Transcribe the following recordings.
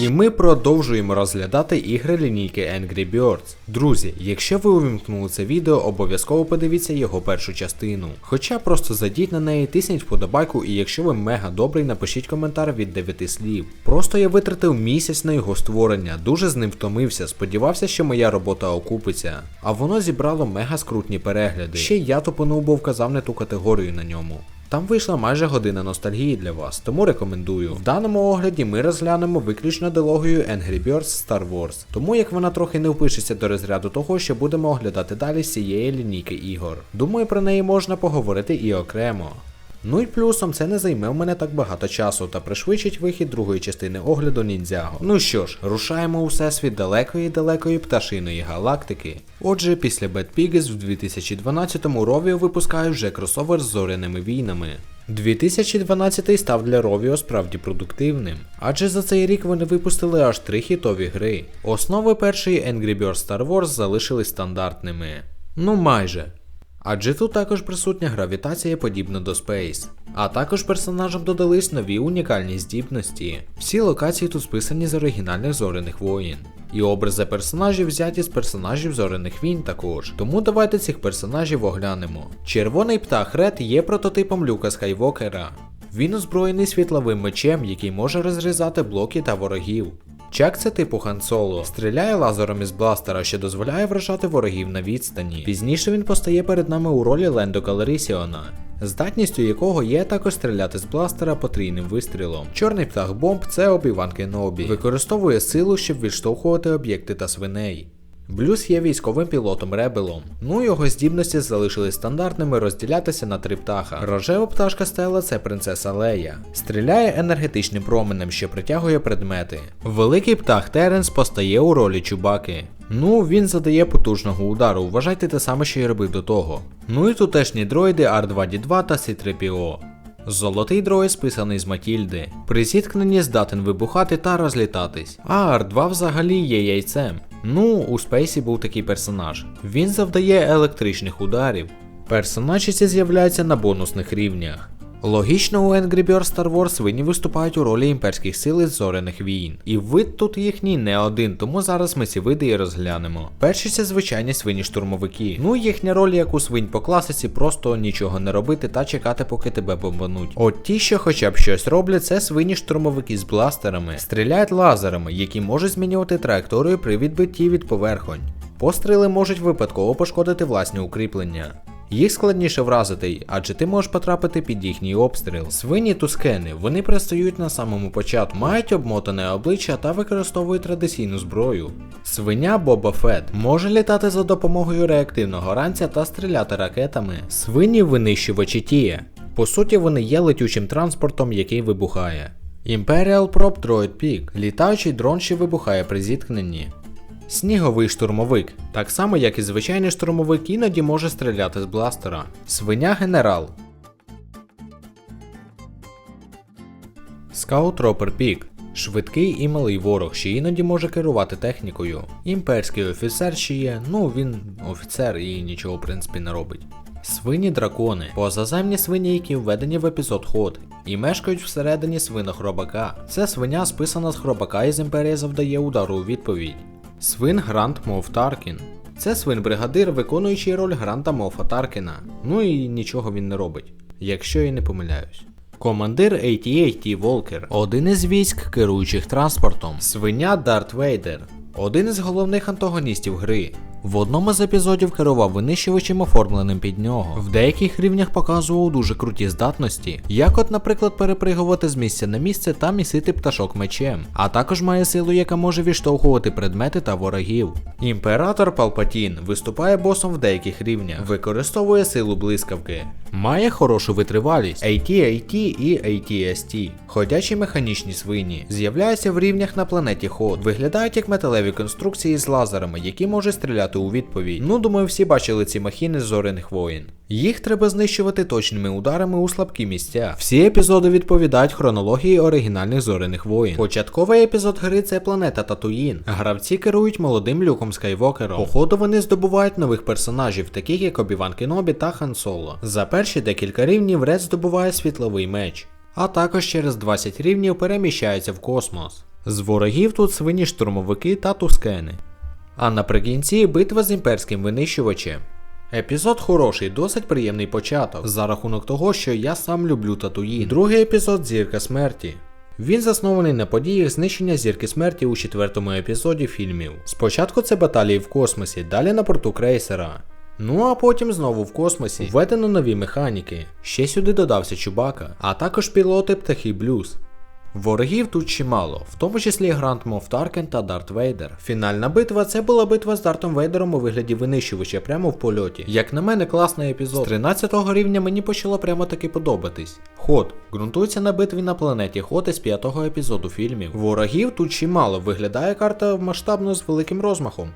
І ми продовжуємо розглядати ігри лінійки Angry Birds. Друзі, якщо ви увімкнули це відео, обов'язково подивіться його першу частину. Хоча просто зайдіть на неї, тисніть вподобайку, і якщо ви мега добрий, напишіть коментар від 9 слів. Просто я витратив місяць на його створення, дуже з ним втомився, сподівався, що моя робота окупиться. А воно зібрало мега скрутні перегляди. Ще я тупонув, бо вказав не ту категорію на ньому. Там вийшла майже година ностальгії для вас, тому рекомендую. В даному огляді ми розглянемо виключно дилогію Angry Birds Star Wars, тому як вона трохи не впишеться до розряду того, що будемо оглядати далі з цієї лінійки ігор. Думаю, про неї можна поговорити і окремо. Ну і плюсом це не займе в мене так багато часу та пришвидшить вихід другої частини огляду ніндзяго. Ну що ж, рушаємо у всесвіт далекої далекої пташиної галактики. Отже, після Bad Piggies в 2012-му Rovio випускає вже кросовер з зоряними війнами. 2012 став для Rovio справді продуктивним, адже за цей рік вони випустили аж три хітові гри. Основи першої Angry Birds Star Wars залишились стандартними. Ну майже. Адже тут також присутня гравітація подібна до Space. А також персонажам додались нові унікальні здібності. Всі локації тут списані з оригінальних зоряних воїн. І образи персонажів взяті з персонажів зоряних війн також. Тому давайте цих персонажів оглянемо. Червоний птах Ред є прототипом Люка Скайвокера. Він озброєний світловим мечем, який може розрізати блоки та ворогів. Чак це типу Хан Соло, стріляє лазером із бластера, що дозволяє вражати ворогів на відстані. Пізніше він постає перед нами у ролі Лендо Калерісіона, здатністю якого є також стріляти з бластера потрійним вистрілом. Чорний птах бомб це Обіван Кенобі. Використовує силу, щоб відштовхувати об'єкти та свиней. Блюз є військовим пілотом Ребелом. Ну його здібності залишились стандартними розділятися на три птаха. Рожева пташка Стела це принцеса Лея. Стріляє енергетичним променем, що притягує предмети. Великий птах Теренс постає у ролі Чубаки. Ну, він задає потужного удару, вважайте те саме, що й робив до того. Ну і тутешні дроїди R2D2 та C3PO. Золотий дроїд списаний з Матільди. При зіткненні здатен вибухати та розлітатись. А R2 взагалі є яйцем. Ну, у Спейсі був такий персонаж. Він завдає електричних ударів. Персонажі ці з'являються на бонусних рівнях. Логічно, у Angry Birds Star Wars свині виступають у ролі імперських сил із зоряних війн. І вид тут їхній не один, тому зараз ми ці види і розглянемо. Перші це звичайні свині штурмовики. Ну їхня роль, як у свинь по класиці, просто нічого не робити та чекати, поки тебе бомбануть. От ті, що хоча б щось роблять, це свині штурмовики з бластерами, стріляють лазерами, які можуть змінювати траєкторію при відбитті від поверхонь. Постріли можуть випадково пошкодити власні укріплення. Їх складніше вразити, адже ти можеш потрапити під їхній обстріл. Свині тускени, вони пристають на самому початку, мають обмотане обличчя та використовують традиційну зброю. Свиня Боба Фет може літати за допомогою реактивного ранця та стріляти ракетами. Свині винищувачі Тія. По суті, вони є летючим транспортом, який вибухає. Imperial Prop Droid Peak – літаючий дрон, що вибухає при зіткненні. Сніговий штурмовик, так само як і звичайний штурмовик, іноді може стріляти з бластера. Свиня генерал. Скаут Ропер Пік. Швидкий і малий ворог, що іноді може керувати технікою. Імперський офіцер ще є, ну він офіцер і нічого в принципі не робить. Свині дракони позаземні свині, які введені в епізод ход, і мешкають всередині свинохробака. Це свиня списана з хробака із імперії завдає удару у відповідь. Свин Грант Мов Таркін. Це свин-бригадир, виконуючий роль Гранта Мофа Таркіна. Ну і нічого він не робить, якщо я не помиляюсь. Командир AT-AT Волкер, один із військ, керуючих транспортом. Свиня Дарт Вейдер, один із головних антагоністів гри. В одному з епізодів керував винищувачем, оформленим під нього. В деяких рівнях показував дуже круті здатності, як от, наприклад, перепригувати з місця на місце та місити пташок мечем, а також має силу, яка може відштовхувати предмети та ворогів. Імператор Палпатін виступає босом в деяких рівнях, використовує силу блискавки, має хорошу витривалість, AT-AT і AT-ST. Ходячі механічні свині з'являються в рівнях на планеті Ход, виглядають як металеві конструкції з лазерами, які можуть стріляти у відповідь. Ну, думаю, всі бачили ці махіни з зоряних воїн. Їх треба знищувати точними ударами у слабкі місця. Всі епізоди відповідають хронології оригінальних зоряних воїн. Початковий епізод гри це планета Татуїн. Гравці керують молодим люком Скайвокером. По ходу вони здобувають нових персонажів, таких як Обіван Кенобі та Хан Соло. За перші декілька рівнів Ред здобуває світловий меч. А також через 20 рівнів переміщається в космос. З ворогів тут свині штурмовики та тускени. А наприкінці битва з імперським винищувачем. Епізод хороший, досить приємний початок, за рахунок того, що я сам люблю Татуїн. Другий епізод Зірка смерті. Він заснований на подіях знищення зірки смерті у четвертому епізоді фільмів. Спочатку це баталії в космосі, далі на порту крейсера. Ну а потім знову в космосі введено нові механіки. Ще сюди додався Чубака, а також пілоти птахи Блюз. Ворогів тут чимало, в тому числі Грант Мов Таркен та Дарт Вейдер. Фінальна битва це була битва з Дартом Вейдером у вигляді винищувача прямо в польоті. Як на мене, класний епізод. З 13 рівня мені почало прямо таки подобатись. Ход ґрунтується на битві на планеті Ход із 5 епізоду фільмів. Ворогів тут чимало, виглядає карта масштабно з великим розмахом.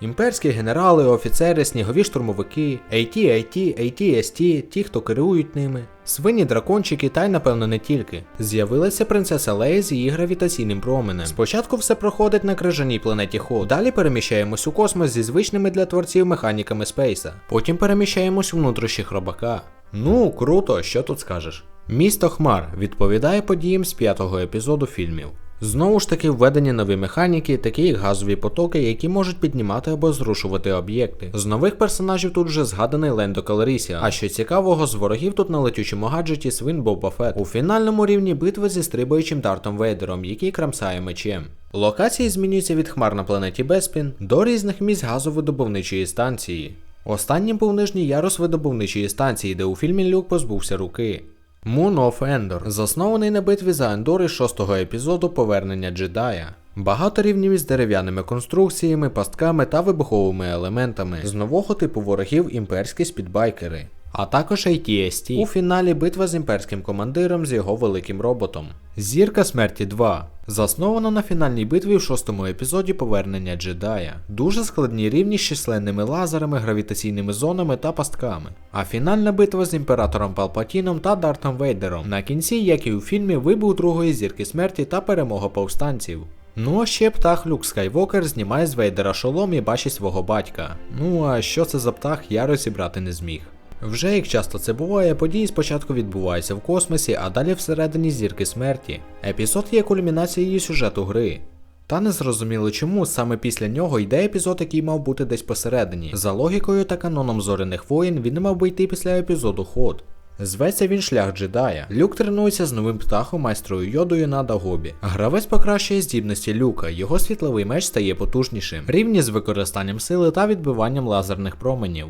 Імперські генерали, офіцери, снігові штурмовики, AT, IT, AT-ST, ті, хто керують ними, свині дракончики та й напевно не тільки. З'явилася принцеса Лея з її гравітаційним променем. Спочатку все проходить на крижаній планеті Ход. Далі переміщаємось у космос зі звичними для творців механіками спейса. Потім переміщаємось у внутрішні хробака. Ну, круто, що тут скажеш. Місто Хмар відповідає подіям з п'ятого епізоду фільмів. Знову ж таки введені нові механіки, такі як газові потоки, які можуть піднімати або зрушувати об'єкти. З нових персонажів тут вже згаданий Лендо Калорісія. А що цікавого, з ворогів тут на летючому гаджеті свин Боба Фет. У фінальному рівні битви зі стрибаючим Дартом Вейдером, який крамсає мечем. Локації змінюються від хмар на планеті Беспін до різних місць газовидобувничої станції. Останнім був нижній ярус видобувничої станції, де у фільмі Люк позбувся руки. Moon of Endor, заснований на битві за Ендор із шостого епізоду Повернення джедая. Багато рівнів із дерев'яними конструкціями, пастками та вибуховими елементами. З нового типу ворогів імперські спідбайкери. А також AT-ST. У фіналі битва з імперським командиром з його великим роботом. Зірка смерті 2. Заснована на фінальній битві в шостому епізоді Повернення джедая. Дуже складні рівні з численними лазерами, гравітаційними зонами та пастками. А фінальна битва з імператором Палпатіном та Дартом Вейдером. На кінці, як і у фільмі, вибух другої зірки смерті та перемога повстанців. Ну а ще птах Люк Скайвокер знімає з Вейдера шолом і бачить свого батька. Ну а що це за птах, я розібрати не зміг. Вже як часто це буває, події спочатку відбуваються в космосі, а далі всередині зірки смерті. Епізод є кульмінацією сюжету гри. Та не зрозуміло чому саме після нього йде епізод, який мав бути десь посередині. За логікою та каноном зоряних воїн він мав би йти після епізоду ход. Зветься він шлях джедая. Люк тренується з новим птахом майстрою йодою на Дагобі. Гравець покращує здібності люка, його світловий меч стає потужнішим, рівні з використанням сили та відбиванням лазерних променів.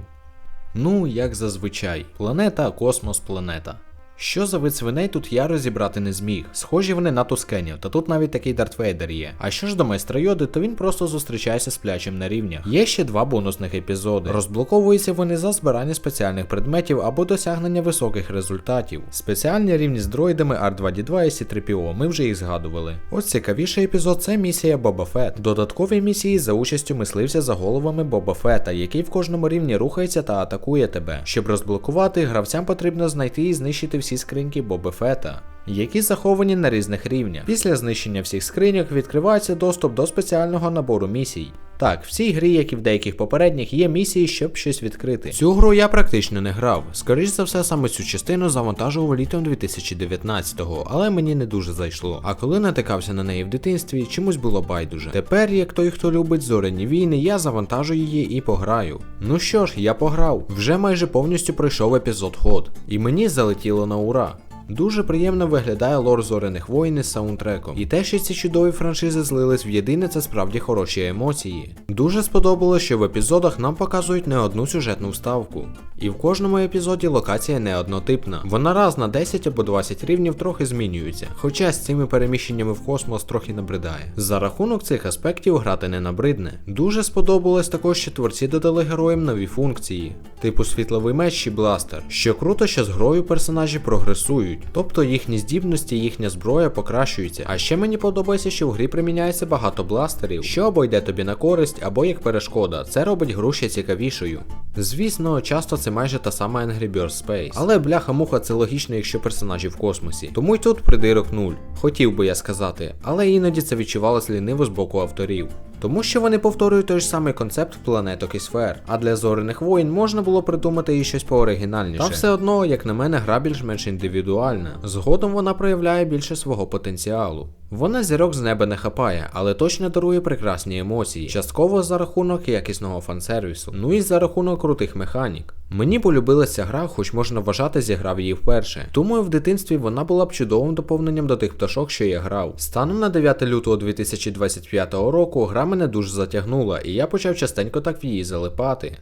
Ну, як зазвичай, планета, космос, планета. Що за вид свиней тут я розібрати не зміг. Схожі вони на тускенів, та тут навіть такий Дарт Вейдер є. А що ж до майстра йоди, то він просто зустрічається з плячем на рівнях. Є ще два бонусних епізоди. Розблоковуються вони за збирання спеціальних предметів або досягнення високих результатів. Спеціальні рівні з дроїдами R2D2 і C3PO, ми вже їх згадували. Ось цікавіший епізод це місія Боба Фет. Додаткові місії за участю мисливця за головами Боба Фета, який в кожному рівні рухається та атакує тебе. Щоб розблокувати, гравцям потрібно знайти і знищити всі скриньки Боби Фета. Які заховані на різних рівнях. Після знищення всіх скриньок відкривається доступ до спеціального набору місій. Так, в цій грі, як і в деяких попередніх, є місії, щоб щось відкрити. Цю гру я практично не грав. Скоріш за все, саме цю частину завантажував літом 2019-го, але мені не дуже зайшло. А коли натикався на неї в дитинстві, чомусь було байдуже. Тепер, як той, хто любить зоряні війни, я завантажу її і пограю. Ну що ж, я пограв. Вже майже повністю пройшов епізод ход, і мені залетіло на ура. Дуже приємно виглядає лор зоряних воїн із саундтреком. І те, що ці чудові франшизи злились в єдине, це справді хороші емоції. Дуже сподобалось, що в епізодах нам показують не одну сюжетну вставку. І в кожному епізоді локація не однотипна. Вона раз на 10 або 20 рівнів трохи змінюється, хоча з цими переміщеннями в космос трохи набридає. За рахунок цих аспектів грати не набридне. Дуже сподобалось також, що творці додали героям нові функції, типу світловий меч чи бластер. Що круто, що з грою персонажі прогресують, тобто їхні здібності, їхня зброя покращуються. А ще мені подобається, що в грі приміняється багато бластерів, що або йде тобі на користь, або як перешкода. Це робить гру ще цікавішою. Звісно, часто це майже та сама Angry Birds Space. Але бляха-муха це логічно, якщо персонажі в космосі. Тому й тут придирок нуль. Хотів би я сказати, але іноді це відчувалось ліниво з боку авторів. Тому що вони повторюють той ж самий концепт планеток і сфер, а для зоряних воїн можна було придумати і щось пооригінальніше. Та все одно, як на мене, гра більш-менш індивідуальна. Згодом вона проявляє більше свого потенціалу. Вона зірок з неба не хапає, але точно дарує прекрасні емоції, частково за рахунок якісного фансервісу, ну і за рахунок крутих механік. Мені полюбилася гра, хоч можна вважати, зіграв її вперше. Думаю, в дитинстві вона була б чудовим доповненням до тих пташок, що я грав. Станом на 9 лютого 2025 року гра мене дуже затягнула, і я почав частенько так в її залипати.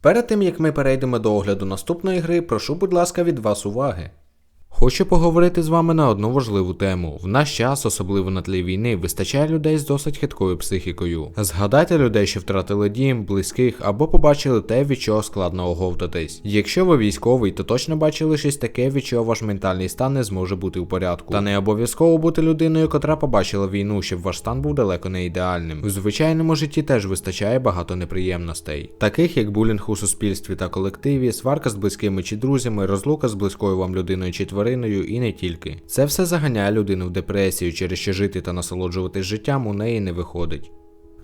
Перед тим як ми перейдемо до огляду наступної гри, прошу, будь ласка, від вас уваги. Хочу поговорити з вами на одну важливу тему. В наш час, особливо на тлі війни, вистачає людей з досить хиткою психікою. Згадайте людей, що втратили дім, близьких або побачили те, від чого складно оговтатись. Якщо ви військовий, то точно бачили щось таке, від чого ваш ментальний стан не зможе бути у порядку. Та не обов'язково бути людиною, котра побачила війну, щоб ваш стан був далеко не ідеальним. У звичайному житті теж вистачає багато неприємностей, таких як булінг у суспільстві та колективі, сварка з близькими чи друзями, розлука з близькою вам людиною чи твариною і не тільки. Це все заганяє людину в депресію, через що жити та насолоджуватись життям у неї не виходить.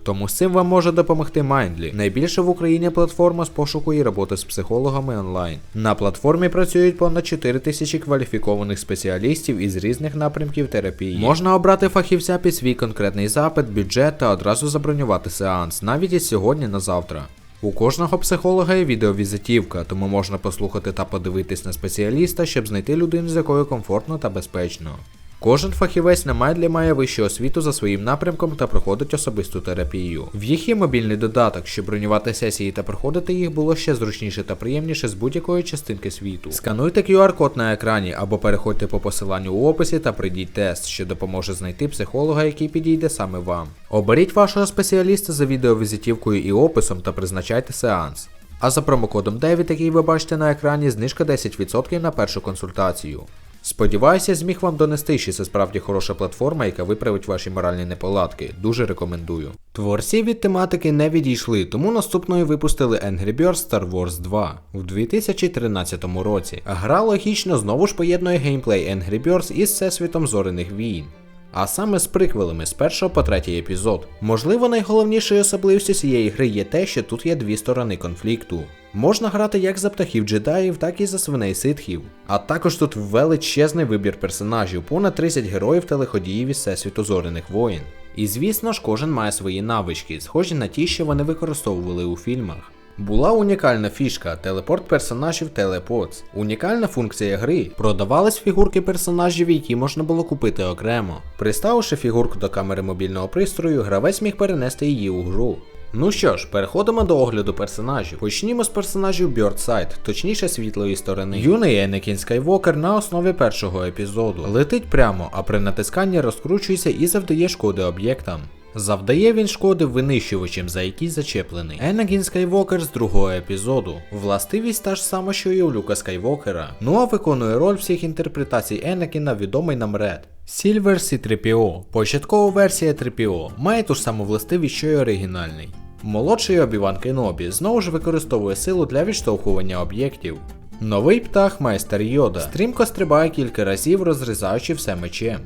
Тому з цим вам може допомогти Mindly, найбільша в Україні платформа з пошуку і роботи з психологами онлайн. На платформі працюють понад 4 тисячі кваліфікованих спеціалістів із різних напрямків терапії. Можна обрати фахівця під свій конкретний запит, бюджет та одразу забронювати сеанс, навіть із сьогодні на завтра. У кожного психолога є відеовізитівка, тому можна послухати та подивитись на спеціаліста, щоб знайти людину, з якою комфортно та безпечно. Кожен фахівець на Майдлі має вищу освіту за своїм напрямком та проходить особисту терапію. В їх є мобільний додаток, щоб бронювати сесії та проходити їх було ще зручніше та приємніше з будь-якої частинки світу. Скануйте QR-код на екрані або переходьте по посиланню у описі та прийдіть тест, що допоможе знайти психолога, який підійде саме вам. Оберіть вашого спеціаліста за відеовізитівкою і описом та призначайте сеанс. А за промокодом 9, який ви бачите на екрані, знижка 10% на першу консультацію. Сподіваюся, зміг вам донести, що це справді хороша платформа, яка виправить ваші моральні неполадки. Дуже рекомендую. Творці від тематики не відійшли, тому наступною випустили Angry Birds Star Wars 2 у 2013 році. Гра логічно знову ж поєднує геймплей Angry Birds із всесвітом зоряних війн. А саме з приквелами з першого по третій епізод. Можливо, найголовнішою особливістю цієї гри є те, що тут є дві сторони конфлікту. Можна грати як за птахів джедаїв, так і за свиней ситхів. А також тут величезний вибір персонажів, понад 30 героїв та лиходіїв із всесвіту зоряних воїн. І звісно ж, кожен має свої навички, схожі на ті, що вони використовували у фільмах. Була унікальна фішка телепорт персонажів Телепоц. Унікальна функція гри. Продавались фігурки персонажів, які можна було купити окремо. Приставивши фігурку до камери мобільного пристрою, гравець міг перенести її у гру. Ну що ж, переходимо до огляду персонажів. Почнімо з персонажів Бьордсайд, точніше світлої сторони. Юний Енекін Скайвокер на основі першого епізоду. Летить прямо, а при натисканні розкручується і завдає шкоди об'єктам. Завдає він шкоди винищувачем, за які зачеплений. Енагін Скайвокер з другого епізоду. Властивість та ж сама, що і у Люка Скайвокера. Ну а виконує роль всіх інтерпретацій Енакіна відомий нам Ред. Silver C3PO. Початкова версія 3PO. Має ту ж саму властивість, що й оригінальний. Молодший Обіван Кенобі знову ж використовує силу для відштовхування об'єктів. Новий птах майстер Йода стрімко стрибає кілька разів, розрізаючи все мечем.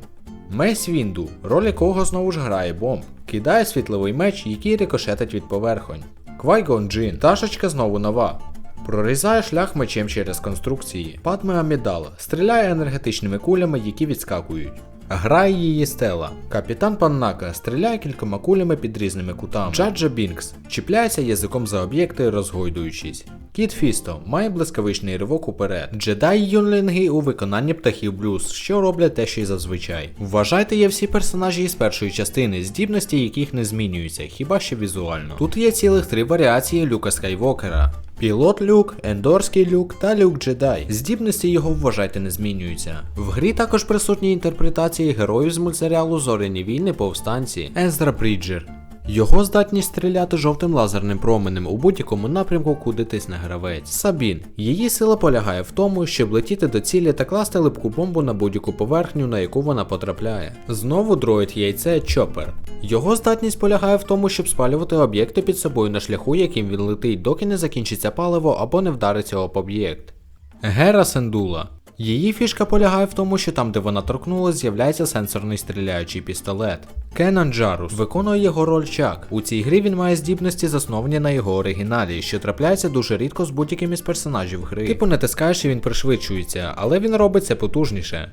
Мейс Вінду, роль якого знову ж грає бомб, кидає світловий меч, який рикошетить від поверхонь. Квайгон Джин, ташечка знову нова. Прорізає шлях мечем через конструкції. Падме Амідала стріляє енергетичними кулями, які відскакують. Грає її стела. Капітан Паннака стріляє кількома кулями під різними кутами. Джаджа Бінкс чіпляється язиком за об'єкти, розгойдуючись. Кіт Фісто має блискавичний ривок уперед. Джедай Юнлінги у виконанні птахів блюз, що роблять те, що й зазвичай. Вважайте, є всі персонажі із першої частини, здібності яких не змінюються, хіба що візуально. Тут є цілих три варіації Люка Скайвокера. Пілот Люк, Ендорський Люк та Люк Джедай. Здібності його вважайте не змінюються. В грі також присутні інтерпретації героїв з мультсеріалу Зоряні війни повстанці Езра Бріджер. Його здатність стріляти жовтим лазерним променем у будь-якому напрямку, куди тисне гравець. Сабін. Її сила полягає в тому, щоб летіти до цілі та класти липку бомбу на будь-яку поверхню, на яку вона потрапляє. Знову дроїд яйце Чопер. Його здатність полягає в тому, щоб спалювати об'єкти під собою на шляху, яким він летить, доки не закінчиться паливо або не вдариться об об'єкт. Гера Сендула. Її фішка полягає в тому, що там, де вона торкнулась, з'являється сенсорний стріляючий пістолет. Кенан Джарус виконує його роль Чак. У цій грі він має здібності, засновані на його оригіналі, що трапляється дуже рідко з будь-яким із персонажів гри. Типу натискаєш і він пришвидшується, але він робить це потужніше.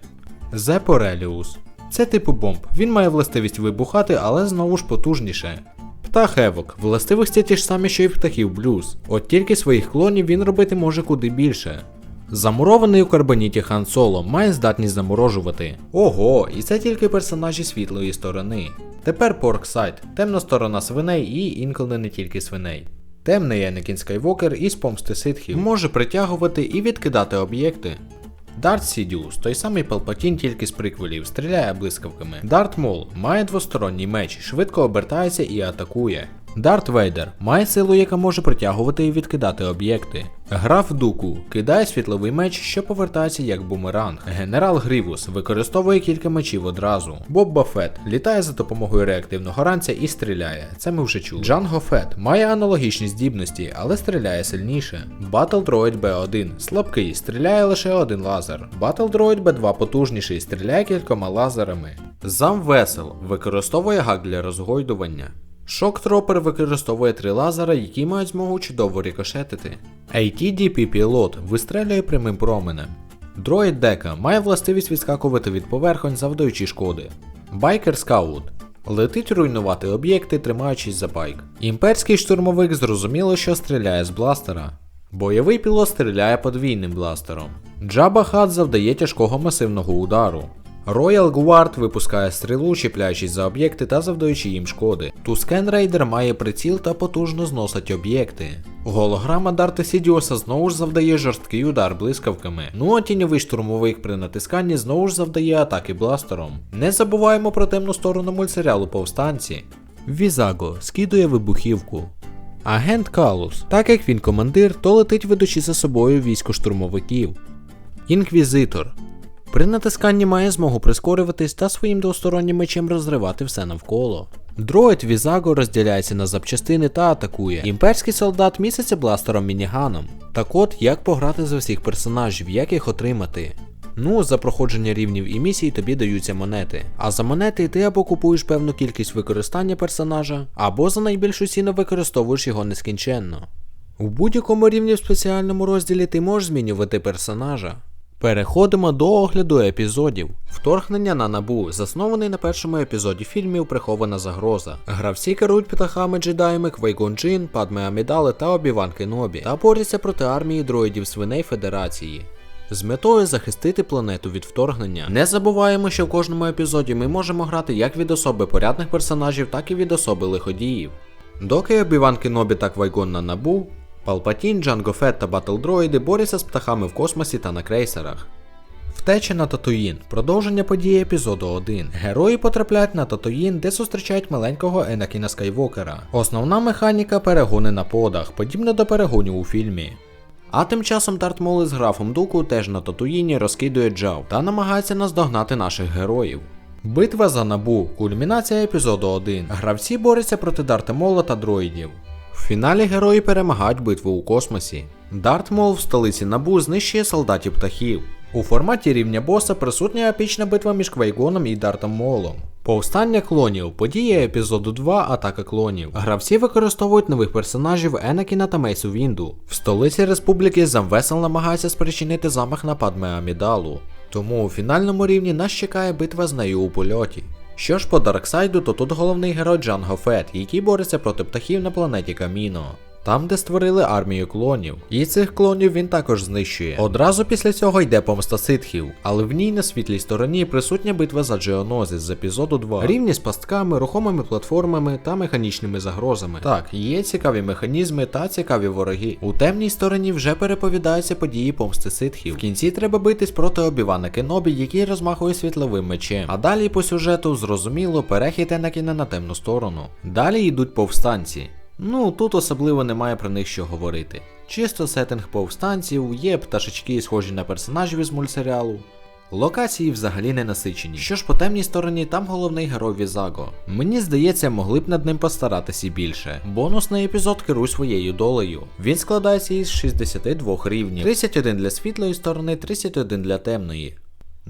Зе Пореліус. Це типу бомб. Він має властивість вибухати, але знову ж потужніше. Птах Евок. Властивості ті ж самі, що й птахів блюз. От тільки своїх клонів він робити може куди більше. Замурований у карбоніті Хан Соло має здатність заморожувати. Ого, і це тільки персонажі світлої сторони. Тепер Порксайд, темна сторона свиней і інколи не тільки свиней. Темний Енекін Скайвокер із помсти ситхів може притягувати і відкидати об'єкти. Дарт Сідіус, той самий Палпатін тільки з приквелів, стріляє блискавками. Дарт Мол має двосторонній меч, швидко обертається і атакує. Дарт Вейдер має силу, яка може притягувати і відкидати об'єкти. Граф Дуку кидає світловий меч, що повертається як бумеранг. Генерал Грівус використовує кілька мечів одразу. Боб Бафет літає за допомогою реактивного ранця і стріляє. Це ми вже чули. Джанго Фет має аналогічні здібності, але стріляє сильніше. Battle Droid B1 слабкий, стріляє лише один лазер. Battle Droid B2 потужніший, стріляє кількома лазерами. Зам Весел використовує гак для розгойдування. Шок-тропер використовує три лазера, які мають змогу чудово рикошетити. ATDP пілот вистрелює прямим променем. Дроїд Дека має властивість відскакувати від поверхонь, завдаючи шкоди. Байкер Скаут летить руйнувати об'єкти, тримаючись за байк. Імперський штурмовик зрозуміло, що стріляє з бластера. Бойовий пілот стріляє подвійним бластером. Джаба Хат завдає тяжкого масивного удару. Royal Guard випускає стрілу, чіпляючись за об'єкти та завдаючи їм шкоди. Тускен Рейдер має приціл та потужно зносить об'єкти. Голограма Дарта Сідіоса знову ж завдає жорсткий удар блискавками. Ну а тіньовий штурмовик при натисканні знову ж завдає атаки бластером. Не забуваємо про темну сторону мультсеріалу повстанці. Візаго скидує вибухівку. Агент Калус, так як він командир, то летить ведучи за собою військо штурмовиків. Інквізитор. При натисканні має змогу прискорюватись та своїм двостороннім мечем розривати все навколо. Дроїд Візаго розділяється на запчастини та атакує. Імперський солдат місяця бластером мініганом. Так от, як пограти за всіх персонажів, як їх отримати? Ну, за проходження рівнів і місій тобі даються монети. А за монети ти або купуєш певну кількість використання персонажа, або за найбільшу ціну використовуєш його нескінченно. У будь-якому рівні в спеціальному розділі ти можеш змінювати персонажа. Переходимо до огляду епізодів. Вторгнення на набу, заснований на першому епізоді фільмів Прихована загроза. Гравці керують птахами джедаями Квейгон Джин, Падме Амідали та Обіван Кенобі та борються проти армії дроїдів свиней Федерації. З метою захистити планету від вторгнення. Не забуваємо, що в кожному епізоді ми можемо грати як від особи порядних персонажів, так і від особи лиходіїв. Доки Обіван Кенобі та Квайгон на набу, Палпатін, Джанго Фетт та Батлдроїди борються з птахами в космосі та на крейсерах. Втеча на Татуїн. Продовження події епізоду 1. Герої потрапляють на Татуїн, де зустрічають маленького Енакіна Скайвокера. Основна механіка перегони на подах, подібно до перегонів у фільмі. А тим часом Дарт Мол із графом Дуку теж на Татуїні розкидує Джав та намагається наздогнати наших героїв. Битва за набу. Кульмінація епізоду 1. Гравці борються проти Дарта Мола та дроїдів. Фіналі герої перемагають битву у космосі. Дарт Мол в столиці Набу знищує солдатів птахів. У форматі рівня боса присутня епічна битва між Квейгоном і Дартом Молом. Повстання клонів, подія епізоду 2 Атака клонів. Гравці використовують нових персонажів Енакіна та Мейсу Вінду. В столиці республіки Замвесел намагається спричинити замах на Падме Амідалу. Тому у фінальному рівні нас чекає битва з нею у польоті. Що ж по Дарксайду, то тут головний герой Джанго Фет, який бореться проти птахів на планеті Каміно. Там, де створили армію клонів. І цих клонів він також знищує. Одразу після цього йде помста ситхів, але в ній на світлій стороні присутня битва за Джеонозис з епізоду 2. Рівні з пастками, рухомими платформами та механічними загрозами. Так, є цікаві механізми та цікаві вороги. У темній стороні вже переповідаються події помсти ситхів. В кінці треба битись проти Обівана Кенобі, який розмахує світловим мечем. А далі по сюжету зрозуміло перехід Енакіна на темну сторону. Далі йдуть повстанці. Ну, тут особливо немає про них що говорити. Чисто сеттинг повстанців, є пташечки, схожі на персонажів із мультсеріалу. Локації взагалі не насичені. Що ж по темній стороні, там головний герой Візаго. Мені здається, могли б над ним постаратися більше. Бонусний епізод керуй своєю долею. Він складається із 62 рівнів: 31 для світлої сторони, 31 для темної.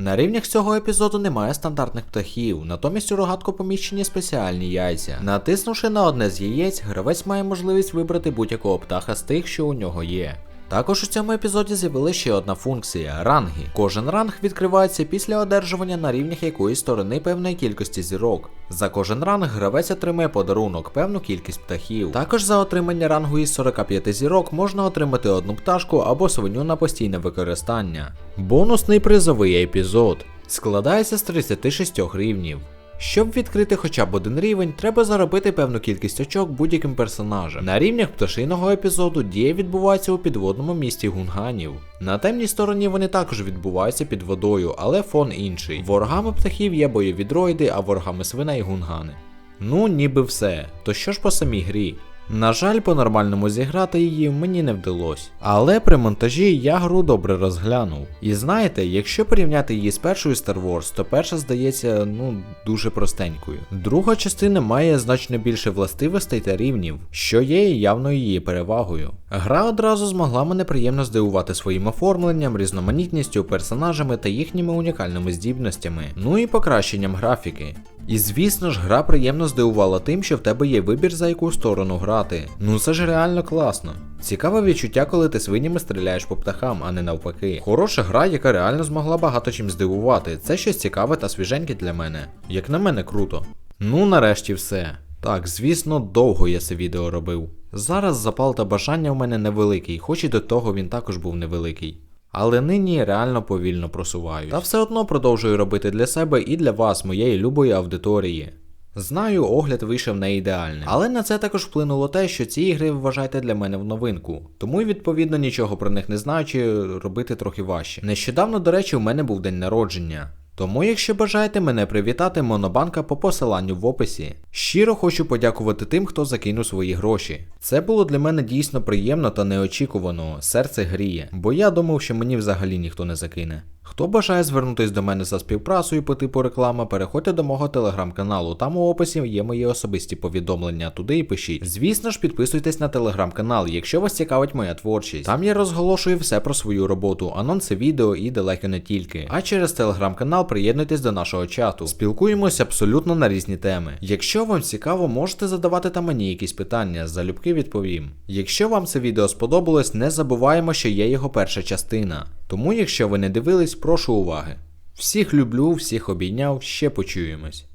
На рівнях цього епізоду немає стандартних птахів, натомість у рогатку поміщені спеціальні яйця. Натиснувши на одне з яєць, гравець має можливість вибрати будь-якого птаха з тих, що у нього є. Також у цьому епізоді з'явилася ще одна функція ранги. Кожен ранг відкривається після одержування на рівнях якоїсь сторони певної кількості зірок. За кожен ранг гравець отримує подарунок, певну кількість птахів. Також за отримання рангу із 45 зірок можна отримати одну пташку або свиню на постійне використання. Бонусний призовий епізод складається з 36 рівнів. Щоб відкрити хоча б один рівень, треба заробити певну кількість очок будь-яким персонажем. На рівнях пташиного епізоду дія відбувається у підводному місті гунганів. На темній стороні вони також відбуваються під водою, але фон інший. Ворогами птахів є бойові дроїди, а ворогами свиней гунгани. Ну, ніби все. То що ж по самій грі? На жаль, по-нормальному зіграти її мені не вдалося. Але при монтажі я гру добре розглянув. І знаєте, якщо порівняти її з першою Star Wars, то перша здається ну дуже простенькою. Друга частина має значно більше властивостей та рівнів, що є явною її перевагою. Гра одразу змогла мене приємно здивувати своїм оформленням, різноманітністю персонажами та їхніми унікальними здібностями, ну і покращенням графіки. І звісно ж, гра приємно здивувала тим, що в тебе є вибір за яку сторону грати. Ну це ж реально класно. Цікаве відчуття, коли ти свинями стріляєш по птахам, а не навпаки. Хороша гра, яка реально змогла багато чим здивувати. Це щось цікаве та свіженьке для мене. Як на мене, круто. Ну нарешті все. Так, звісно, довго я це відео робив. Зараз запал та бажання в мене невеликий, хоч і до того він також був невеликий. Але нині реально повільно просуваю. Та все одно продовжую робити для себе і для вас, моєї любої аудиторії. Знаю, огляд вийшов не ідеальний, але на це також вплинуло те, що ці ігри вважайте для мене в новинку. Тому й відповідно нічого про них не знаючи, робити трохи важче. Нещодавно, до речі, у мене був день народження. Тому, якщо бажаєте мене привітати, монобанка по посиланню в описі. Щиро хочу подякувати тим, хто закинув свої гроші. Це було для мене дійсно приємно та неочікувано, серце гріє, бо я думав, що мені взагалі ніхто не закине. Хто бажає звернутися до мене за співпрацею по типу реклама, переходьте до мого телеграм-каналу. Там у описі є мої особисті повідомлення. Туди і пишіть. Звісно ж, підписуйтесь на телеграм-канал, якщо вас цікавить моя творчість. Там я розголошую все про свою роботу, анонси відео і далеко не тільки. А через телеграм-канал приєднуйтесь до нашого чату. Спілкуємось абсолютно на різні теми. Якщо вам цікаво, можете задавати там мені якісь питання, залюбки відповім. Якщо вам це відео сподобалось, не забуваємо, що є його перша частина. Тому, якщо ви не дивились, прошу уваги. Всіх люблю, всіх обійняв, ще почуємось.